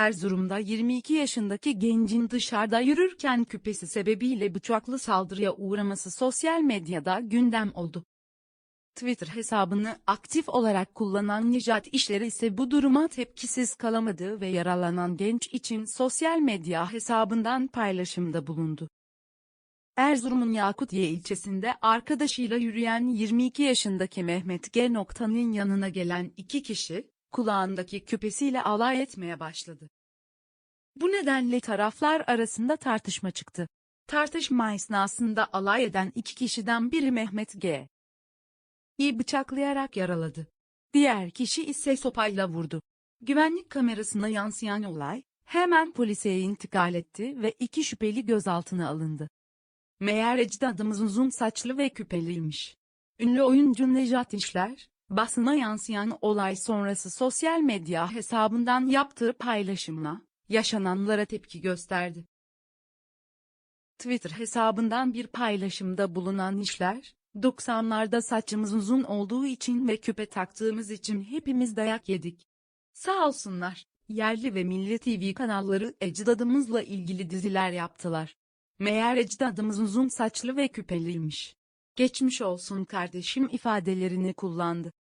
Erzurum'da 22 yaşındaki gencin dışarıda yürürken küpesi sebebiyle bıçaklı saldırıya uğraması sosyal medyada gündem oldu. Twitter hesabını aktif olarak kullanan Necat İşler ise bu duruma tepkisiz kalamadı ve yaralanan genç için sosyal medya hesabından paylaşımda bulundu. Erzurum'un Yakutiye ilçesinde arkadaşıyla yürüyen 22 yaşındaki Mehmet G. Nokta'nın yanına gelen iki kişi, kulağındaki küpesiyle alay etmeye başladı. Bu nedenle taraflar arasında tartışma çıktı. Tartışma esnasında alay eden iki kişiden biri Mehmet G. İyi bıçaklayarak yaraladı. Diğer kişi ise sopayla vurdu. Güvenlik kamerasına yansıyan olay, hemen polise intikal etti ve iki şüpheli gözaltına alındı. Meğer ecdadımız uzun saçlı ve küpeliymiş. Ünlü oyuncu Nejat İşler, basına yansıyan olay sonrası sosyal medya hesabından yaptığı paylaşımla, yaşananlara tepki gösterdi. Twitter hesabından bir paylaşımda bulunan işler, 90'larda saçımız uzun olduğu için ve küpe taktığımız için hepimiz dayak yedik. Sağ olsunlar, yerli ve milli TV kanalları ecdadımızla ilgili diziler yaptılar. Meğer ecdadımız uzun saçlı ve küpeliymiş. Geçmiş olsun kardeşim ifadelerini kullandı.